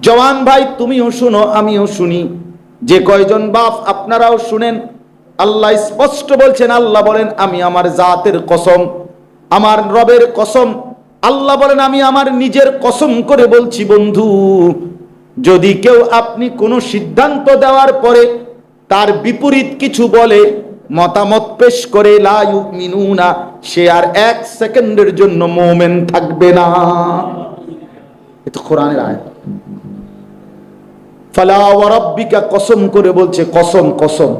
জওয়ান ভাই, তুমিও শুনো, আমিও শুনি। যে কয়জন বাপ আপনারাও শুনেন, আল্লাহ স্পষ্ট বলছেন, আল্লাহ বলেন, আমি আমার জাতের কসম, আমার রবের কসম। আল্লাহ বলেন, আমি আমার নিজের কসম করে বলছি, বন্ধু, যদি কেউ আপনি কোনো সিদ্ধান্ত দেওয়ার পরে তার বিপরীত কিছু বলে, মতামত পেশ করে, লা ইউমিনুনা, সে আর এক সেকেন্ডের জন্য মোমেন থাকবে না। এটা কোরআনের আয়াত। ফালা ওয়ারাব্বিকা কসম করে বলছে, কসম কসম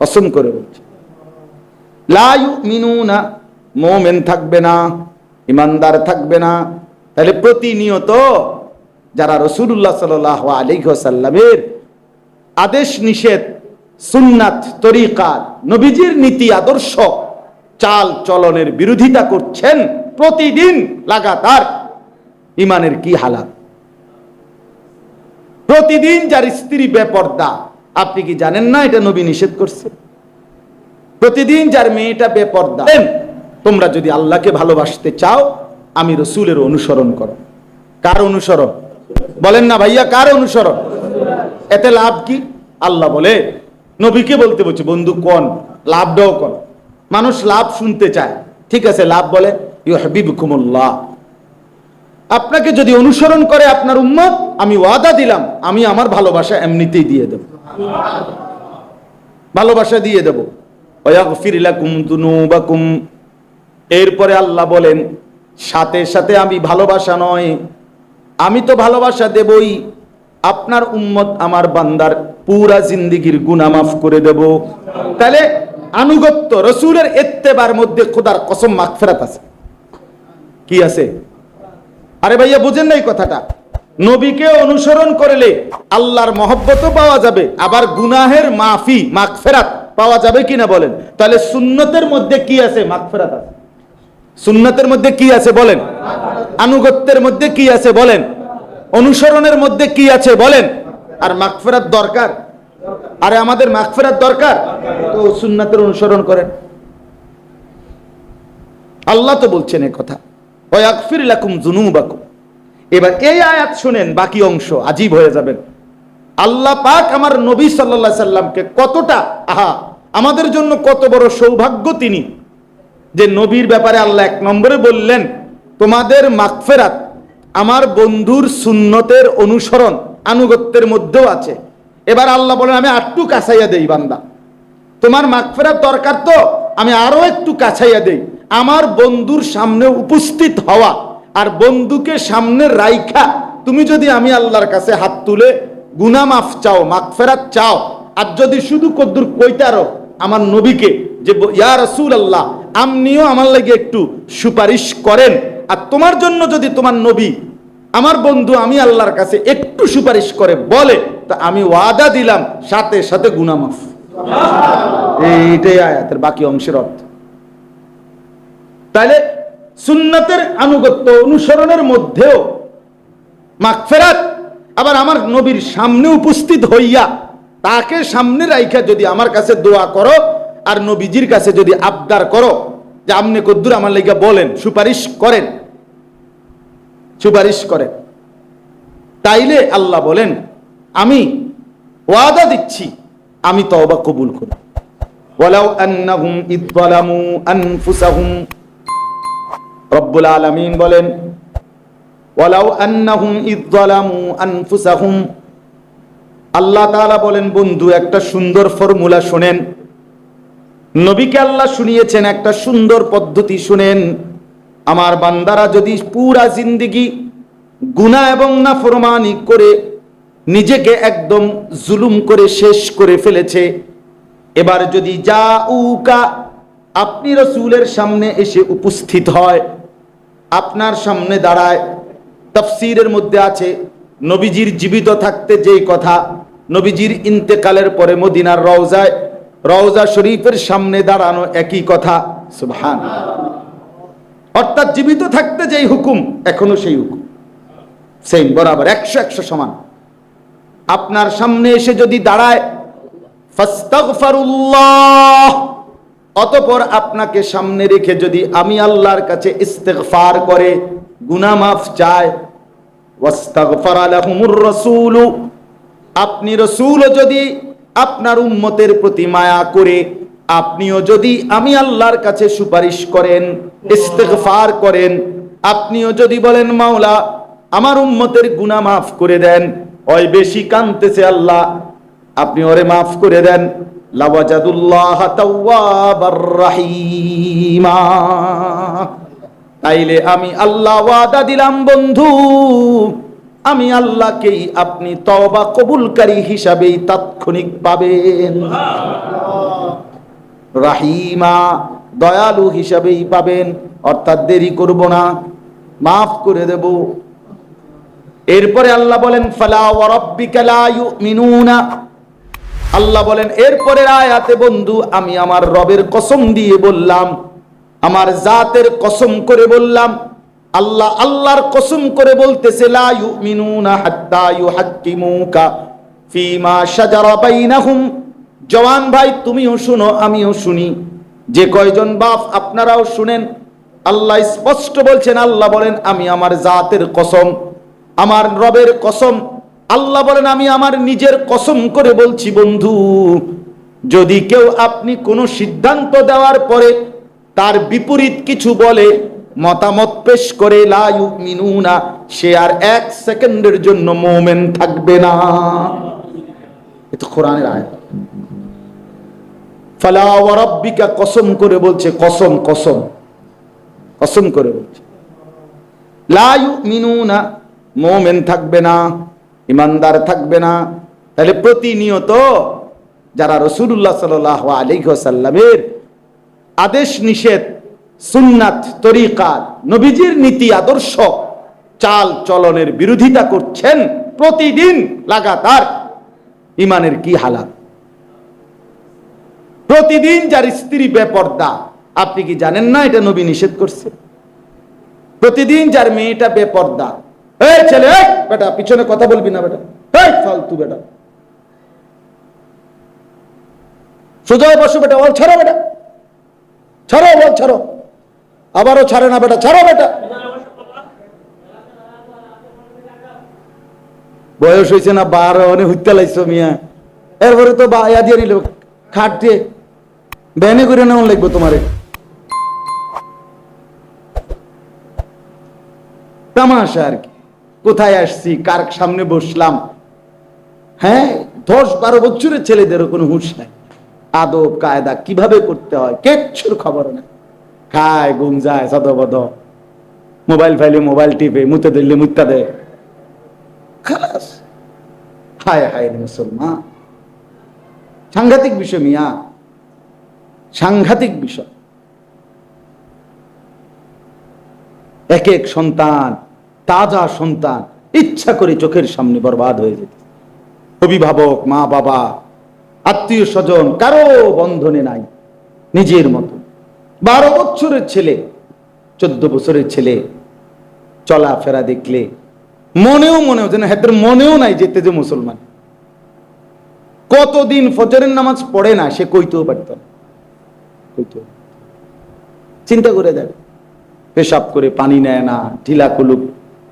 কসম করে বলছে। লা ইউমিনুনা, মোমেন থাকবে না, ইমানদার থাকবে না। তাহলে প্রতিনিয়ত যারা রসুল্লাহ সাল আলাইহি ওয়াসাল্লামের আদেশ নিষেধ, সুন্নাত, তরিকা, নবীজির নীতি, আদর্শ, চাল চলনের বিরোধিতা করছেন, প্রতিদিন লাগাতার ইমানের কি হালাত? প্রতিদিন যার স্ত্রী বেপর্দা, আপনি কি জানেন না এটা নবী নিষেধ করছে? প্রতিদিন যার মেয়েটা বেপর্দা তোমরা যদি আল্লাহকে ভালোবাসতে চাও, আমি রসুলের অনুসরণ করো। কার অনুসরণ? বলেন না ভাইয়া, কার অনুসরণ? এতে লাভ কি? আল্লাহ বলে, নবীকে বলতে বলছে, বন্ধু কোন? লাভটাও কোন? মানুষ লাভ শুনতে চায়। ঠিক আছে, লাভ বলে ইউ হাবিবকুমুল্লাহ আপনাকে যদি অনুসরণ করে আপনার উম্মত, আমি ওয়াদা দিলাম, আমি আমার ভালোবাসা এমনিতেই দিয়ে দেব। ভালোবাসা দিয়ে দেব। এরপরে আল্লাহ বলেন, সাথে সাথে আমি ভালোবাসা নয়, আমি তো ভালোবাসা দেবই। আপনার উম্মত আমার বান্দার পুরা জিন্দিগির গুনাহ মাফ করে দেব। তাহলে আনুগত্য রসুলের এত্তেবার মধ্যে খোদার কসম মাগফিরাত আছে। কি আছে? আরে ভাইয়া, বুঝেন না এই কথাটা। নবীকে অনুসরণ করলে আল্লাহর মহব্বতও পাওয়া যাবে, আবার গুনাহের মাফি, মাগফেরাত পাওয়া যাবে কিনা বলেন? তাহলে সুন্নতের মধ্যে কি আছে? মাগফেরাত আছে। সুন্নতের মধ্যে কি আছে বলেন? আনুগত্যের মধ্যে কি আছে বলেন? অনুসরণের মধ্যে কি আছে বলেন? আর মাগফেরাত দরকার? আরে আমাদের মাগফেরাত দরকার? তো সুন্নাতের অনুসরণ করেন। আল্লাহ তো বলছেন এই কথা। ওয়াগফির লাকুম যুনুবাকুম। এবার এই আয়াত শুনেন, বাকি অংশ আজীব হয়ে যাবেন আল্লাহ পাক আমার নবী সাল্লাল্লাহু সাল্লামকে কতটা, আহা, আমাদের জন্য কত বড় সৌভাগ্য তিনি। যে নবীর ব্যাপারে আল্লাহ এক নম্বরে বললেন, তোমাদের মাকফেরাত আমার বন্ধুর সুন্নতের অনুসরণ আনুগত্যের মধ্যেও আছে। এবার আল্লাহ বলেন, আমি আটটু কাছাইয়া দেই বান্দা। তোমার মাগফেরাত দরকার তো, আমি আরও একটু কাছাইয়া দেই। আমার বন্ধুর সামনে উপস্থিত হওয়া আর বন্ধুকে সামনে রাইখা। তুমি যদি আমি আল্লাহর কাছে হাত তুলে গুনা মাফ চাও, মাগফেরাত চাও, আর যদি শুধু কদ্দুর কইতারো আমার নবীকে যে ইয়া রসুল আল্লাহ আপনিও আমার লাগে একটু সুপারিশ করেন। আর তোমার জন্য যদি তোমার নবী, আমার বন্ধু আমি আল্লাহর কাছে একটু সুপারিশ করে বলে, তা আমি ওয়াদা দিলাম, সাথে সাথে গুনামাফ এইটাই আয়াতের বাকি অংশের অর্থ। তাহলে সুন্নতের আনুগত্য অনুসরণের মধ্যেও মাগফেরাত আবার আমার নবীর সামনে উপস্থিত হইয়া তাকে সামনে রাইখা যদি আমার কাছে দোয়া করো আর নবীজির কাছে যদি আবদার করো, যে আপনি কদ্দুর আমার লেগে বলেন, সুপারিশ করেন। সুপারিশ করেন। তাইলে আল্লাহ বলেন, আমি ওয়াদা দিচ্ছি, আমি তওবা কবুল করি। ওয়ালাউ আন্নাহুম ইদ আনফুসাহুম রব্বুল আলামিন বলেন, ওয়ালাউ আন্নাহুম ইদ যালামু আনফুসাহুম। আল্লাহ তাআলা বলেন, বন্ধু, একটা সুন্দর ফর্মুলা শুনেন। নবীকে আল্লাহ শুনিয়েছেন, একটা সুন্দর পদ্ধতি শুনেন। আমার বান্দারা যদি পুরা জিন্দিগি গুনাহ এবং নাফরমানি করে নিজেকে একদম জুলুম করে শেষ করে ফেলেছে, এবার যদি যা উকা আপনি রসুলের সামনে এসে উপস্থিত হয় আপনার সামনে দাঁড়ায়, তফসিরের মধ্যে আছে, নবীজির জীবিত থাকতে যেই কথা, নবীজির ইন্তেকালের পরে মদিনার রওজায়, রওজা শরীফের সামনে দাঁড়ানো একই কথা, সুবহান। অর্থাৎ জীবিত থাকতে যেই হুকুম, এখনও সেই হুকুম। সেম বরাবর, একশো একশো সমান। আপনার সামনে এসে যদি দাঁড়ায়, ফাস্তাগফারুল্লাহ অতপর আপনাকে সামনে রেখে যদি আমি আল্লাহর কাছে ইস্তেগফার করে, গুনাহ মাফ চায় আপনি রসুল যদি আপনার উম্মতের প্রতি মায়া করে, আপনিও যদি আমি আল্লাহর কাছে সুপারিশ করেন, ইস্তেগফার করেন, আপনিও যদি বলেন, মাওলা, আমার উম্মতের গুনাহ মাফ করে দেন, ওই বেশি কানতেছে আল্লাহ, আপনি ওরে মাফ করে দেন। তাইলে আমি আল্লাহ ওয়াদা দিলাম, বন্ধু। আমি আল্লাহকেই আপনি তওবা কবুলকারী হিসাবেই তাৎক্ষণিক পাবেন। রাহিমা দয়ালু হিসাবেই পাবেন। অর্থাৎ দেরি করব না, মাফ করে দেব। এরপরে আল্লাহ বলেন, ফালা ওয়ারাব্বিকা লা ইউমিনুনা। আল্লাহ বলেন, এরপরের আয়াতে বন্ধু, আমি আমার রবের কসম দিয়ে বললাম, আমার জাতের কসম করে বললাম, আল্লাহ আল্লাহর কসম করে বলতেছে, লা ইউমিনুনা হাত্তা ইউহাক্কিমুকা ফিমা শাজারা বাইনাহুম। জওয়ান ভাই, তুমিও শুনো, আমিও শুনি। যে কয়জন বাপ, আপনারাও শুনেন। আল্লাহ স্পষ্ট বলছেন, আল্লাহ বলেন, আমি আমার জাতের কসম, আমার রবের কসম আল্লাহ বলেন, আমি আমার নিজের কসম করে বলছি, বন্ধু, যদি কেউ আপনি কোনো সিদ্ধান্ত দেওয়ার পরে তার বিপরীত কিছু বলে, মতামত পেশ করে ইউমিনুনা, সে আর এক সেকেন্ডের জন্য মোমেন থাকবে না। এটা কোরআনের আয়াত। ফালা কসম করে বলছে, কসম কসম কসম করে বলছে। লা ইউমিনুনা, মোমেন থাকবে না। ইমানদার থাকবে না। তাহলে প্রতিনিয়ত যারা রসুল্লাহ সাল আলিহাসাল্লামের আদেশ নিষেধ, সুন্নাত, তরিকা, নবীজির নীতি, আদর্শ, চাল চলনের বিরোধিতা করছেন, প্রতিদিন লাগাতার ইমানের কি হালাত? প্রতিদিন যার স্ত্রী বেপর্দা, আপনি কি জানেন না এটা নবী নিষেধ করছে? প্রতিদিন যার মেয়েটা বেপর্দা এই ছেলে বেটা, পিছনে কথা বলবি না, বেটা। এই, ফালতু বেটা। সুজয় বসু বেটা ওর ছাড়ো বেটা। ছাড়ো ওর ছাড়ো। আবারও ছাড়ে না বেটা, ছাড়ো বেটা। বয়স হয়েছে না বারো, অনেক হইতে লাগছো মিয়া। এরপরে তো ইয়া দিয়ে নিল খাট ব্যানে করে নেওয়া লাগবে তোমারে। তামাশা আর কি। কোথায় আসছি, কার সামনে বসলাম? হ্যাঁ দশ বারো বছরের ছেলেদেরও কোনো হুঁশ নাই। আদব, কায়দা কীভাবে করতে হয়, কিচ্ছুর খবর না খায় গুম যায়, সদবদ। মোবাইল ফাইলে মোবাইল টিপে, মুতে দিল্লি মুত্তা খালাস। হায় হায় মুসলমান। সাংঘাতিক বিষয় মিয়া। সাংঘাতিক বিষয়। এক এক সন্তান তাজা সন্তান ইচ্ছা করে চোখের সামনে বরবাদ হয়ে যেত। অভিভাবক, মা বাবা, আত্মীয় স্বজন, কারও বন্ধনে নাই, নিজের মতো। বারো বছরের ছেলে, চোদ্দ বছরের ছেলে, চলাফেরা দেখলে মনেও মনেও যেন হেদের মনেও নাই যেতে যে মুসলমান। কতদিন ফজরের নামাজ পড়ে না সে কইতেও পারত চিন্তা করে দেখ, পেশাব করে পানি নেয় না, ঢিলা কুলুপ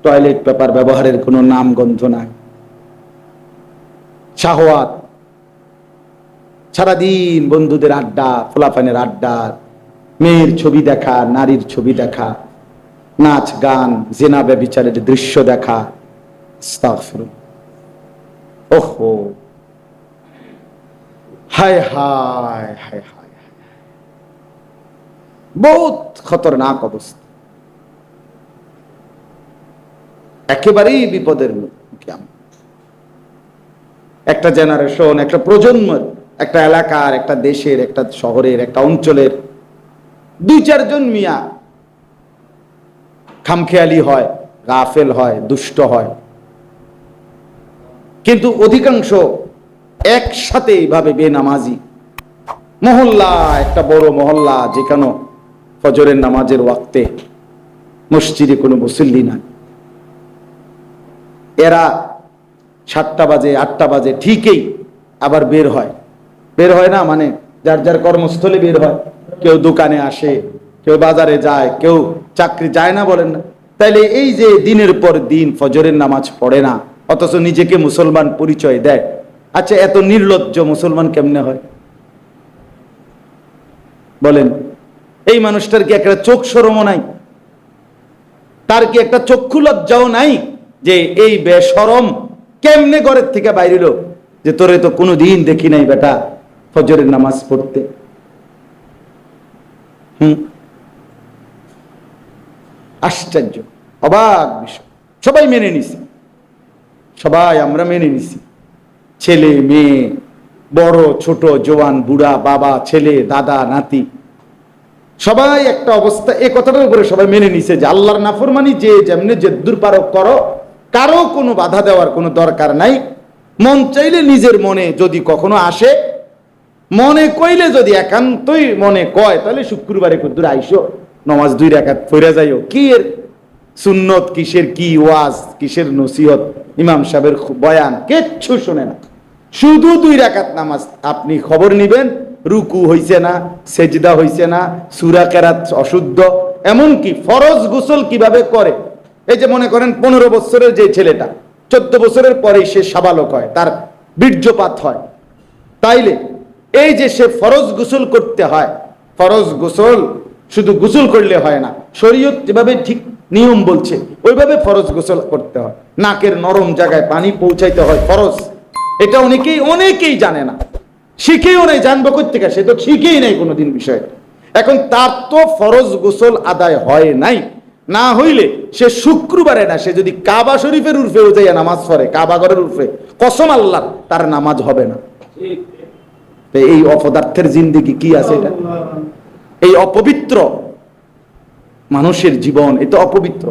টয়লেট পেপার ব্যবহারের কোনো নাম গন্ধ নাই। শাহওয়াত। সারাদিন বন্ধুদের আড্ডা, ফোলাফানের আড্ডা, মেয়ের ছবি দেখা, নারীর ছবি দেখা, নাচ, গান, জেনা ব্যবিচারের দৃশ্য দেখা। ওহো। হায় হায় হায় হায়। বহুত খতরনাক অবস্থা। একেবারেই বিপদের মুখে একটা জেনারেশন একটা প্রজন্ম একটা এলাকার, একটা দেশের, একটা শহরের, একটা অঞ্চলের দুই চারজন মিয়া খামখেয়ালি হয়, গাফেল হয়, দুষ্ট হয়। কিন্তু অধিকাংশ একসাথে এইভাবে বেনামাজি। মহল্লা, একটা বড় মহল্লা যেখানে ফজরের নামাজের ওয়াক্তে মসজিদে কোনো মুসল্লি নাই। এরা সাতটা বাজে, আটটা বাজে, ঠিকই আবার বের হয়। বের হয় না মানে যার যার কর্মস্থলে বের হয়। কেউ দোকানে আসে, কেউ বাজারে যায়, কেউ চাকরি যায় না বলেন না। তাইলে এই যে দিনের পর দিন ফজরের নামাজ পড়ে না, অথচ নিজেকে মুসলমান পরিচয় দেয়। আচ্ছা এত নির্লজ্জ মুসলমান কেমনে হয়? বলেন, এই মানুষটার কি একটা চোখ সরমও নাই? তার কি একটা চক্ষু লজ্জাও নাই? যে এই বেসরম কেমনে ঘরের থেকে বাইরেল? যে তোরে তো কোনো দিন দেখি নাই বেটা ফজরের নামাজ পড়তে। হুম? আশ্চর্য, অবাক বিষয়। সবাই মেনে নিছে। সবাই আমরা মেনে নিছি। ছেলে, মেয়ে, বড়, ছোট, জোয়ান, বুড়া, বাবা, ছেলে, দাদা, নাতি। সবাই একটা অবস্থা এই কথাটার উপরে সবাই মেনে নিছে যে আল্লাহর নাফরমানি যে যেমনি জেদ্দুর পারো করো কারও কোনো বাধা দেওয়ার কোনো দরকার নাই। মন চাইলে নিজের মনে যদি কখনো আসে, মনে কইলে যদি একান্তই মনে কয়, তাহলে শুক্রবারে কুদ্দুর আইসো, নমাজ দুই রাকাত ফিরে যাইও। কি এর সুন্নত, কিসের কি ওয়াজ, কিসের নসিহত? ইমাম সাহেবের বয়ান কিচ্ছু শুনে না। শুধু দুই রাকাত নামাজ আপনি খবর নিবেন, রুকু হইছে না, সেজদা হইছে না, সুরা কেরাত অশুদ্ধ, এমনকি ফরজ গোসল কীভাবে করে? এই যে মনে করেন পনেরো বছরের যে ছেলেটা, চোদ্দ বছরের পরেই সে সাবালক হয়, তার বীর্যপাত হয়। তাইলে এই যে সে ফরজ গোসল করতে হয়, ফরজ গোসল শুধু গোসল করলে হয় না, শরীয়ত যেভাবে ঠিক নিয়ম বলছে, ওইভাবে ফরজ গোসল করতে হয়। নাকের নরম জায়গায় পানি পৌঁছাইতে হয়, ফরজ। এটা অনেকেই অনেকেই জানে না। শিখেও নাই, জানব কোথেকে সে তো শিখেই নাই কোনোদিন বিষয়। এখন তার তো ফরজ গোসল আদায় হয় নাই। না হইলে সে শুক্রবারে না, সে যদি কাবা শরীফের উর্ফে যাইয়া নামাজ পড়ে, কাবা ঘরের উর্ফে, কসম আল্লাহ, তার নামাজ হবে না। এই অপদার্থের জিন্দিগি কি আছে এটা? এই অপবিত্র মানুষের জীবন, এ তো অপবিত্র।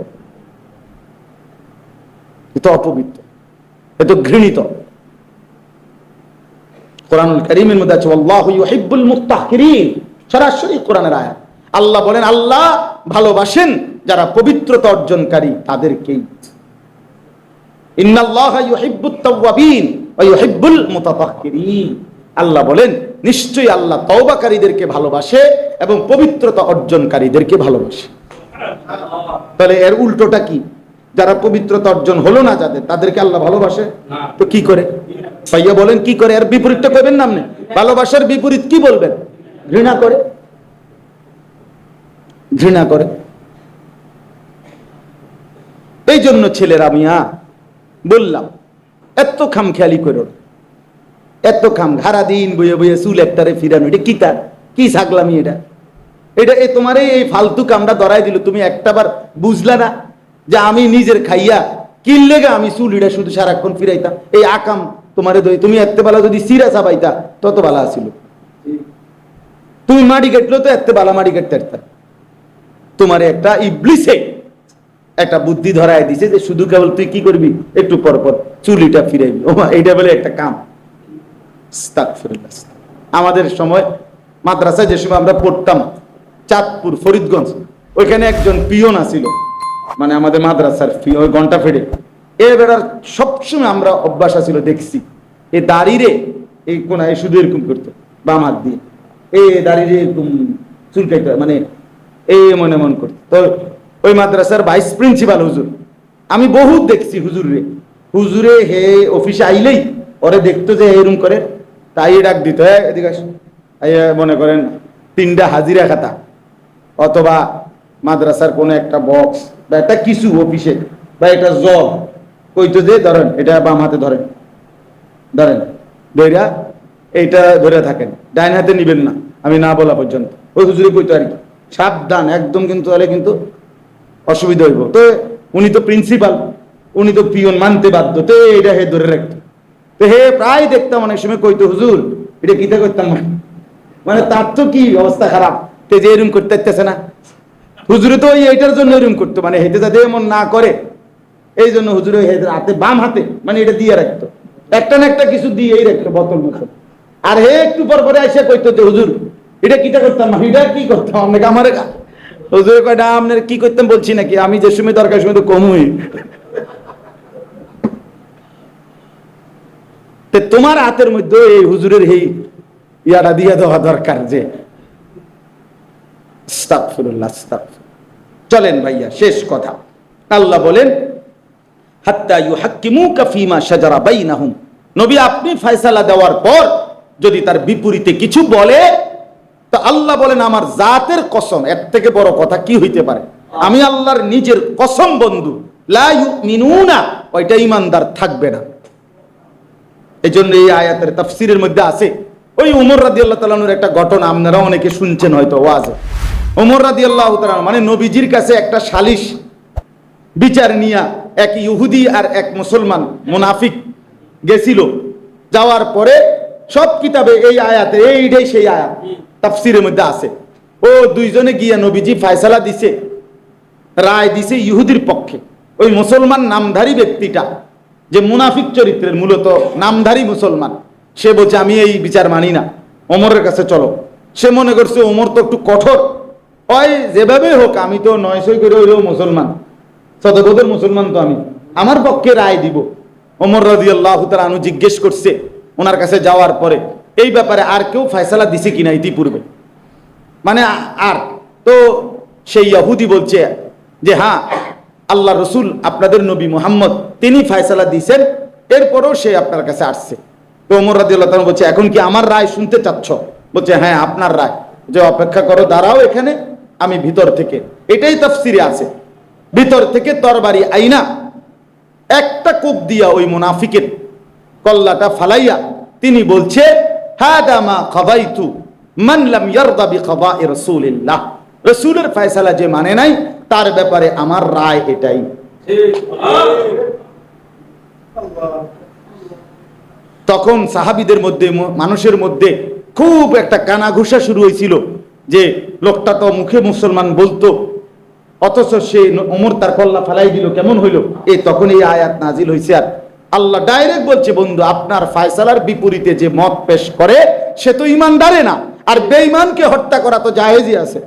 এ তো অপবিত্র। এ তো ঘৃণিত। কোরআনুল করিমের মধ্যে আছে, আল্লাহু সরাসরি কোরআনের আয়াত। আল্লাহ বলেন, আল্লাহ ভালোবাসেন যারা পবিত্রতা অর্জনকারী তাদেরকেই। আল্লাহ বলেন নিশ্চয়ই আল্লাহ তওবাকারীদেরকে ভালোবাসে এবং পবিত্রতা অর্জনকারীদেরকে ভালোবাসে। তাহলে এর উল্টোটা কি? যারা পবিত্রতা অর্জন হলো না যাদের তাদেরকে আল্লাহ ভালোবাসে? তো কি করে? ভাইয়া বলেন কি করে? এর বিপরীতটা করবেন না আপনি? ভালোবাসার বিপরীত কি বলবেন? ঘৃণা করে। ঘৃণা করে। এই জন্য ছেলেরা মিয়া, বললাম, এত খাম খেয়ালি করো। এত খাম ঘাড়া দিন বইয়ে বইয়ে চুল একটারে ফিরানো, এটা কি তার? কি ছাগলামি এটা? এটা এ তোমার এই ফালতু কামটা ধরাই দিল, তুমি একটাবার বুঝলা না যে আমি নিজের খাইয়া কিনলে গা আমি চুল এটা শুধু সারাক্ষণ ফিরাইতাম? এই আকাম তোমারে দই তুমি এত বেলা যদি সিরা চাবাইতা তত বেলা আসিল তুমি মাটি কাটলো তো এত বেলা মাটি কাটতে তোমার একটা ইবলিসে একটা বুদ্ধি ধরায় দিছে যে শুধু কেবল তুই কি করবি? একটু পর পর চুলিটা ফিরাইবি। ও মা, এইটা বলে একটা কাম। আমাদের সময় মাদ্রাসায় যে সময় আমরা পড়তাম চাঁদপুর ফরিদগঞ্জ ওইখানে একজন পিয়ন আছিল। মানে আমাদের মাদ্রাসার ওই ঘণ্টা ফেড়ে এ বেড়ার সবসময় আমরা অভ্যাস আছিল দেখছি। এ দাঁড়িয়ে এই কোনায় শুধু এরকম করতো বাম হাত দিয়ে। এ দাঁড়িয়ে এরকম চুলকাইতো মানে এই মনে মন করতো। তো ওই মাদ্রাসার ভাইস প্রিন্সিপাল হুজুর। আমি বহুত দেখছি হুজুরে হুজুরে হে অফিসে আইলেই ওরে দেখতো যে এরম করে, তাই ডাক দিত হ্যাঁ এদিকে মনে করেন তিনটা হাজিরা খাতা, অথবা মাদ্রাসার কোনো একটা বক্স বা একটা কিছু অফিসে বা একটা জব কইতো যে, ধরেন, এটা বাম হাতে ধরেন। ধরেন ধৈরা এইটা ধরে থাকেন। ডাইন হাতে নিবেন না, আমি না বলা পর্যন্ত। ওই হুজুরি কইতো আর কি, সাবধান, একদম কিন্তু, তাহলে কিন্তু অসুবিধা হইব। তো উনি তো প্রিন্সিপাল উনি তো পিয়ন মানতে বাধ্য। তো এটা হে ধরে রাখতো। তো হে প্রায় দেখতাম অনেক সময় কইতো, হুজুর, এটা কিতা করতাম মানে তার তো কি অবস্থা খারাপ? তে যে এরম করতে ইচ্ছেছে না। হুজুরে তো এইটার জন্য এরম করতো মানে হেঁটে যাতে এমন না করে। এই জন্য হুজুরে হাতে, বাম হাতে মানে এটা দিয়ে রাখতো। একটা না একটা কিছু দিয়েই রাখতো বোতল মতো। আর হে একটু পর পরে আসে কইতো যে, হুজুর, এটা কিটা করতাম এটা কি করতাম? আপনাকে আমার হুজুরে কয়টা আপনার কি করতাম বলছি নাকি? আমি যে সময় দরকার, সময় তো কমই। তোমার হাতের মধ্যে এই হুজুরের এই ইয়াটা দিয়ে দেওয়া দরকার যে। চলেন ভাইয়া, শেষ কথা। আল্লাহ বলেন নবী, আপনি ফয়সালা দেওয়ার পর যদি তার বিপরীতে কিছু বলে তো আল্লাহ বলেন, আমার জাতের কসম, এর থেকে বড় কথা কি হইতে পারে? আমি আল্লাহর নিজের কসম, বন্ধু ওইটা ইমানদার থাকবে না। এই জন্য এই আয়াতের তাফসিরের মধ্যে আছে। ওই উমর রাদি আল্লাহ একটা ঘটনা, আপনারা অনেকে শুনছেন হয়তো উমর রাদি আল্লাহ মানে নবীজির কাছে একটা সালিশ, বিচার নিয়া এক ইহুদি আর এক মুসলমান মুনাফিক গেছিল। যাওয়ার পরে সব কিতাবে এই আয়াতে এইটাই সেই আয়াত। তাফসিরের মধ্যে আছে। ও দুইজনে গিয়া নবীজি ফায়সালা দিছে, রায় দিছে ইহুদির পক্ষে। ওই মুসলমান নামধারী ব্যক্তিটা, যে মুনাফিক চরিত্রের মূলত নামধারী মুসলমান, সে বলছে, আমি এই বিচার মানি না, ওমরের কাছে চলো। সে মনে করছে, ওমর তো একটু কঠোর। ওই যেভাবে হোক, আমি তো নয় সই করে হইলেও মুসলমান। সদবোধের মুসলমান তো আমি। আমার পক্ষে রায় দিব। ওমর রাজি আল্লাহ আনু জিজ্ঞেস করছে, ওনার কাছে যাওয়ার পরে এই ব্যাপারে আর কেউ ফয়সালা দিছে কিনা ইতিপূর্বে? মানে আর তো সেই ইয়াহুদি বলছে যে হ্যাঁ আল্লাহ রসুল আপনাদের নবী মোহাম্মদ, তিনি ফয়সালা দিয়েছেন, এরপরেও সে আপনার কাছে আসছে। তো ওমর রাদি আল্লাহ বলছে, এখন কি আমার রায় শুনতে চাচ্ছ? বলছে হ্যাঁ আপনার রায়। যে, অপেক্ষা করো, দাঁড়াও এখানে, আমি ভিতর থেকে। এটাই তাফসিরে আছে। ভিতর থেকে তরবারি আইনা, একটা কোপ দিয়া ওই মুনাফিকের কল্লাটা ফালাইয়া তিনি বলছে ফয়সালা যে মানে নাই, তার ব্যাপারে আমার রায় এটাই। তখন সাহাবিদের মধ্যে, মানুষের মধ্যে খুব একটা কানাঘুষা শুরু হয়েছিল যে লোকটা তো মুখে মুসলমান বলতো, অথচ সে ওমর তার কল্লা ফেলাই দিল, কেমন হইল? এই তখন এই আয়াত নাজিল হয়েছে আর আল্লাহ ডাইরেক্ট বলছে, বন্ধু, আপনার ফায়সালার বিপরীতে যে মত পেশ করে, সে তো ইমানদারে না। আর বেঈমানকে হত্যা করা তো জায়েজই আছে।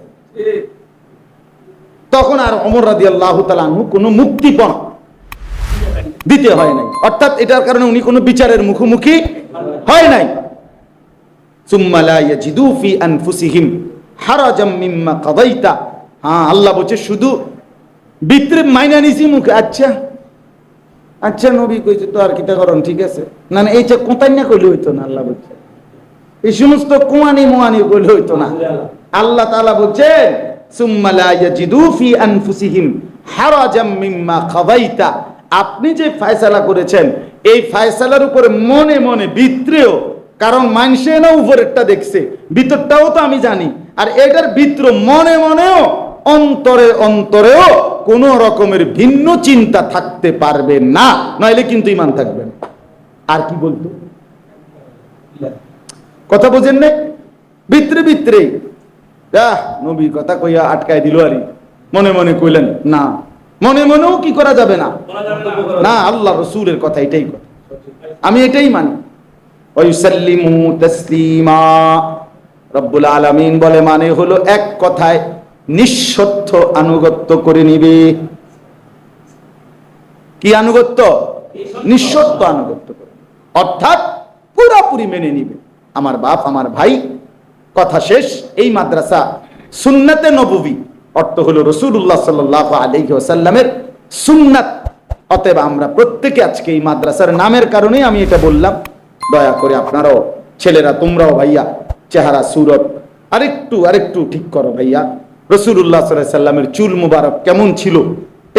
তখন আর অমর রাদি আল্লাহ কোনো মুক্তিপণ দিতে হয় নাই। অর্থাৎ এটার কারণে উনি কোনো বিচারের মুখোমুখি হয় নাই। হ্যাঁ আল্লাহ বলছে, শুধু ভিতরে মাইনা নিছি মুখে আচ্ছা আচ্ছা নবী কইছে, তো আর কিটা করন ঠিক আছে? না না এইটা কোথায় না কইলে হইতো না, আল্লাহ বলছে। এই সমস্ত কুয়ানি মুয়ানি কইলে হইতো না। আল্লাহ তাআলা বলছেন, সুম্মা লা ইয়াজিদু ফি আনফুসিহিম হারাজাম মিম্মা কাদাইতা আপনি যে ফয়সালা করেছেন, এই ফয়সালার উপরে মনে মনে ভিতরেও কারণ মানুষে না উপরেরটা দেখছে, ভিতরটাও তো আমি জানি, আর এটার ভিতর মনে মনেও অন্তরে অন্তরেও কোন রকমের ভিন্ন চিন্তা থাকতে পারবে না। নইলে কিন্তু ইমান থাকবে না। আর কি বলতো? কথা বোঝেন না ভিতরে আহ নবী কথা কইয়া আটকায় দিল আরি মনে মনে কইলেন, না। মনে মনেও কি করা যাবে না? না, আল্লাহ রসুলের কথা, এটাই আমি এটাই মানি। ওয়ুসাল্লিমু তাসলিমা। রব্বুল আলামিন বলে মানে হলো এক কথায় নিঃশর্ত আনুগত্য করে নিবে। কি আনুগত্য? নিঃশর্ত আনুগত্য করে অর্থাৎ পুরোপুরি মেনে নিবে। আমার বাপ, আমার ভাই, কথা শেষ। এই মাদ্রাসা সুন্নাতে নববী, অর্থ রসুল্লাহ সুন্নাত। অতএব আমরা প্রত্যেকে আজকে এই মাদ্রাসার নামের কারণেই আমি এটা বললাম। দয়া করে আপনারাও, ছেলেরা, তোমরাও ভাইয়া, চেহারা, সুরত, আরেকটু আরেকটু ঠিক করো ভাইয়া। রসুল্লাহ সাল্লামের চুল মুবারক কেমন ছিল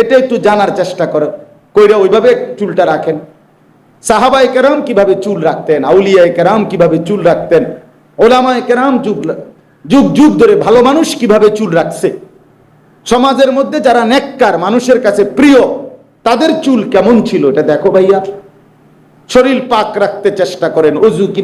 এটা একটু জানার চেষ্টা করো কইরা ওইভাবে চুলটা রাখেন। সাহাবাই কেরাম কীভাবে চুল রাখতেন আউলিয়া কেরাম কীভাবে চুল রাখতেন, ওলামায় কেরাম যুগ যুগ যুগ ধরে ভালো মানুষ কীভাবে চুল রাখছে। সমাজের মধ্যে যারা নেককার, মানুষের কাছে প্রিয়, তাদের চুল কেমন ছিল এটা দেখো ভাইয়া। শরীর পাক রাখতে চেষ্টা করেন, অজু কীভাবে